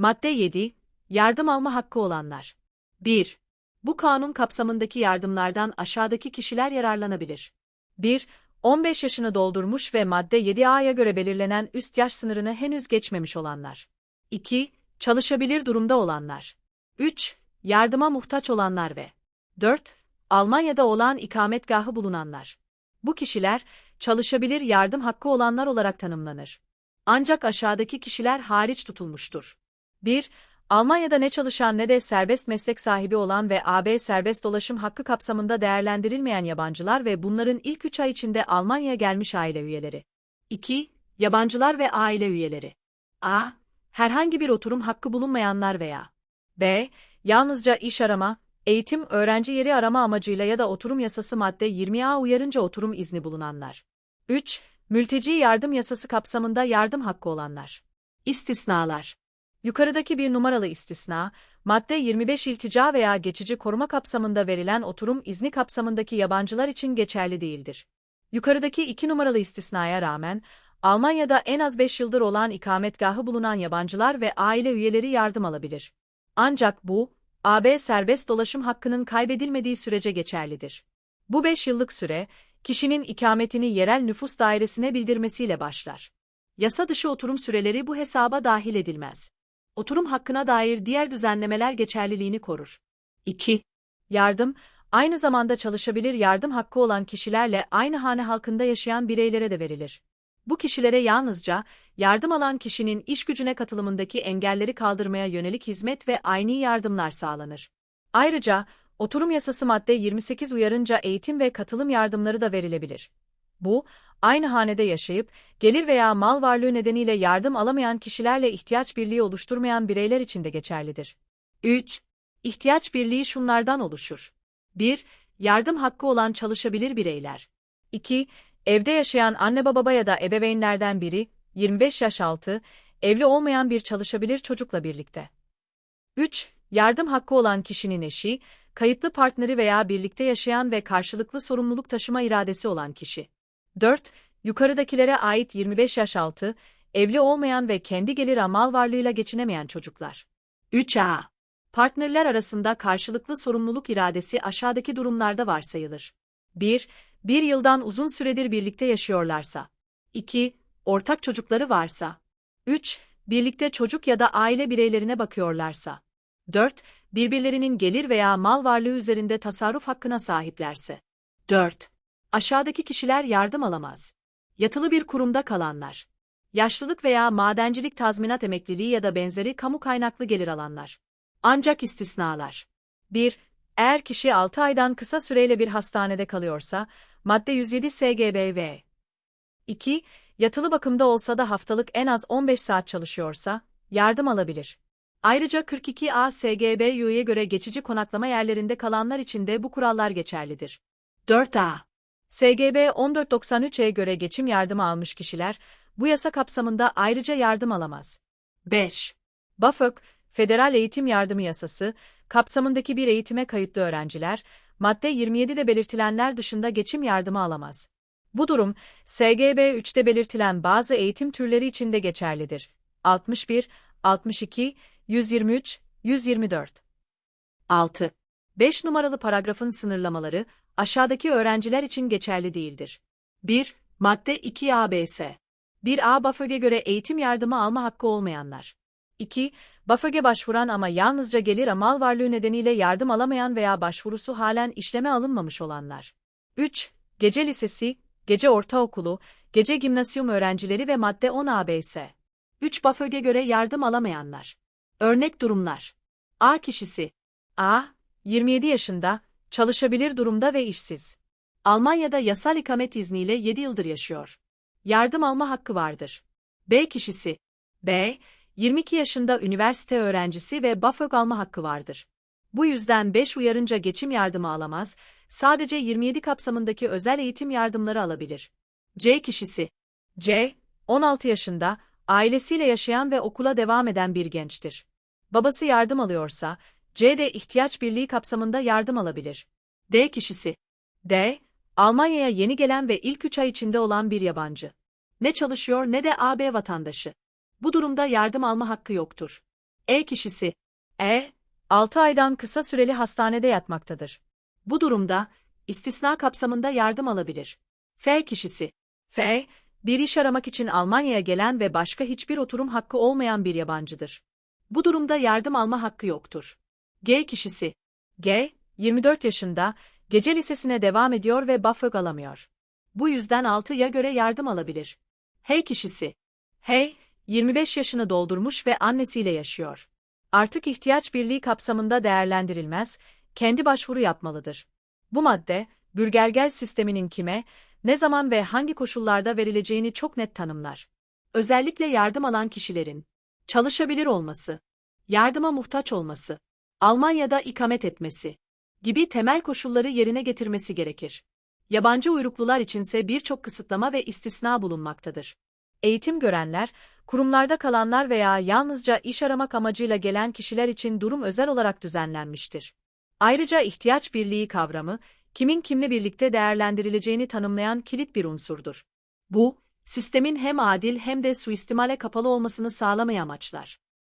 Madde 7. Yardım alma hakkı olanlar. 1. Bu kanun kapsamındaki yardımlardan aşağıdaki kişiler yararlanabilir. 1. 15 yaşını doldurmuş ve madde 7A'ya göre belirlenen üst yaş sınırını henüz geçmemiş olanlar. 2. Çalışabilir durumda olanlar. 3. Yardıma muhtaç olanlar ve 4. Almanya'da olan ikametgahı bulunanlar. Bu kişiler, çalışabilir yardım hakkı olanlar olarak tanımlanır. Ancak aşağıdaki kişiler hariç tutulmuştur. 1. Almanya'da ne çalışan ne de serbest meslek sahibi olan ve AB serbest dolaşım hakkı kapsamında değerlendirilmeyen yabancılar ve bunların ilk 3 ay içinde Almanya'ya gelmiş aile üyeleri. 2. Yabancılar ve aile üyeleri. A. Herhangi bir oturum hakkı bulunmayanlar veya B. Yalnızca iş arama, eğitim, öğrenci yeri arama amacıyla ya da oturum yasası madde 20A uyarınca oturum izni bulunanlar. 3. Mülteci yardım yasası kapsamında yardım hakkı olanlar. İstisnalar. Yukarıdaki bir numaralı istisna, madde 25 iltica veya geçici koruma kapsamında verilen oturum izni kapsamındaki yabancılar için geçerli değildir. Yukarıdaki iki numaralı istisnaya rağmen, Almanya'da en az 5 yıldır olan ikametgahı bulunan yabancılar ve aile üyeleri yardım alabilir. Ancak bu, AB serbest dolaşım hakkının kaybedilmediği sürece geçerlidir. Bu 5 yıllık süre, kişinin ikametini yerel nüfus dairesine bildirmesiyle başlar. Yasa dışı oturum süreleri bu hesaba dahil edilmez. Oturum hakkına dair diğer düzenlemeler geçerliliğini korur. 2. Yardım, aynı zamanda çalışabilir yardım hakkı olan kişilerle aynı hane halkında yaşayan bireylere de verilir. Bu kişilere yalnızca, yardım alan kişinin iş gücüne katılımındaki engelleri kaldırmaya yönelik hizmet ve aynı yardımlar sağlanır. Ayrıca, oturum yasası madde 28 uyarınca eğitim ve katılım yardımları da verilebilir. Bu, aynı hanede yaşayıp, gelir veya mal varlığı nedeniyle yardım alamayan kişilerle ihtiyaç birliği oluşturmayan bireyler için de geçerlidir. 3. İhtiyaç birliği şunlardan oluşur. 1. Yardım hakkı olan çalışabilir bireyler. 2. Evde yaşayan anne baba ya da ebeveynlerden biri, 25 yaş altı, evli olmayan bir çalışabilir çocukla birlikte. 3. Yardım hakkı olan kişinin eşi, kayıtlı partneri veya birlikte yaşayan ve karşılıklı sorumluluk taşıma iradesi olan kişi. 4. Yukarıdakilere ait 25 yaş altı, evli olmayan ve kendi gelir mal varlığıyla geçinemeyen çocuklar. 3a. Partnerler arasında karşılıklı sorumluluk iradesi aşağıdaki durumlarda varsayılır. 1. Bir yıldan uzun süredir birlikte yaşıyorlarsa. 2. Ortak çocukları varsa. 3. Birlikte çocuk ya da aile bireylerine bakıyorlarsa. 4. Birbirlerinin gelir veya mal varlığı üzerinde tasarruf hakkına sahiplerse. 4. Aşağıdaki kişiler yardım alamaz. Yatılı bir kurumda kalanlar. Yaşlılık veya madencilik tazminat emekliliği ya da benzeri kamu kaynaklı gelir alanlar. Ancak istisnalar. 1. Eğer kişi 6 aydan kısa süreyle bir hastanede kalıyorsa, madde 107 SGBV. 2. Yatılı bakımda olsa da haftalık en az 15 saat çalışıyorsa, yardım alabilir. Ayrıca 42A SGBU'ya göre geçici konaklama yerlerinde kalanlar için de bu kurallar geçerlidir. 4A. SGB 1493'e göre geçim yardımı almış kişiler, bu yasa kapsamında ayrıca yardım alamaz. 5. BAföG, Federal Eğitim Yardımı Yasası, kapsamındaki bir eğitime kayıtlı öğrenciler, madde 27'de belirtilenler dışında geçim yardımı alamaz. Bu durum, SGB 3'te belirtilen bazı eğitim türleri için de geçerlidir. 61, 62, 123, 124. 6. 5 numaralı paragrafın sınırlamaları, aşağıdaki öğrenciler için geçerli değildir. 1. Madde 2 ABS. 1A BAföG'e göre eğitim yardımı alma hakkı olmayanlar. 2. BAföG'e başvuran ama yalnızca gelir mal varlığı nedeniyle yardım alamayan veya başvurusu halen işleme alınmamış olanlar. 3. Gece lisesi, gece ortaokulu, gece gimnasyum öğrencileri ve madde 10 ABS. 3. BAföG'e göre yardım alamayanlar. Örnek durumlar. A kişisi. A. 27 yaşında, çalışabilir durumda ve işsiz. Almanya'da yasal ikamet izniyle 7 yıldır yaşıyor. Yardım alma hakkı vardır. B kişisi. B. 22 yaşında üniversite öğrencisi ve BAföG alma hakkı vardır. Bu yüzden 5 uyarınca geçim yardımı alamaz, sadece 27 kapsamındaki özel eğitim yardımları alabilir. C kişisi. C. 16 yaşında, ailesiyle yaşayan ve okula devam eden bir gençtir. Babası yardım alıyorsa, C de ihtiyaç birliği kapsamında yardım alabilir. D kişisi. D. Almanya'ya yeni gelen ve ilk 3 ay içinde olan bir yabancı. Ne çalışıyor ne de AB vatandaşı. Bu durumda yardım alma hakkı yoktur. E kişisi E 6 aydan kısa süreli hastanede yatmaktadır. Bu durumda istisna kapsamında yardım alabilir. F kişisi F bir iş aramak için Almanya'ya gelen ve başka hiçbir oturum hakkı olmayan bir yabancıdır. Bu durumda yardım alma hakkı yoktur. G kişisi G 24 yaşında gece lisesine devam ediyor ve BAföG alamıyor. Bu yüzden 6'ya göre yardım alabilir. H kişisi H 25 yaşını doldurmuş ve annesiyle yaşıyor. Artık ihtiyaç birliği kapsamında değerlendirilmez, kendi başvuru yapmalıdır. Bu madde, bürgergel sisteminin kime, ne zaman ve hangi koşullarda verileceğini çok net tanımlar. Özellikle yardım alan kişilerin çalışabilir olması, yardıma muhtaç olması, Almanya'da ikamet etmesi gibi temel koşulları yerine getirmesi gerekir. Yabancı uyruklular içinse birçok kısıtlama ve istisna bulunmaktadır. Eğitim görenler, kurumlarda kalanlar veya yalnızca iş aramak amacıyla gelen kişiler için durum özel olarak düzenlenmiştir. Ayrıca ihtiyaç birliği kavramı, kimin kimle birlikte değerlendirileceğini tanımlayan kilit bir unsurdur. Bu, sistemin hem adil hem de suistimale kapalı olmasını sağlamayı amaçlar.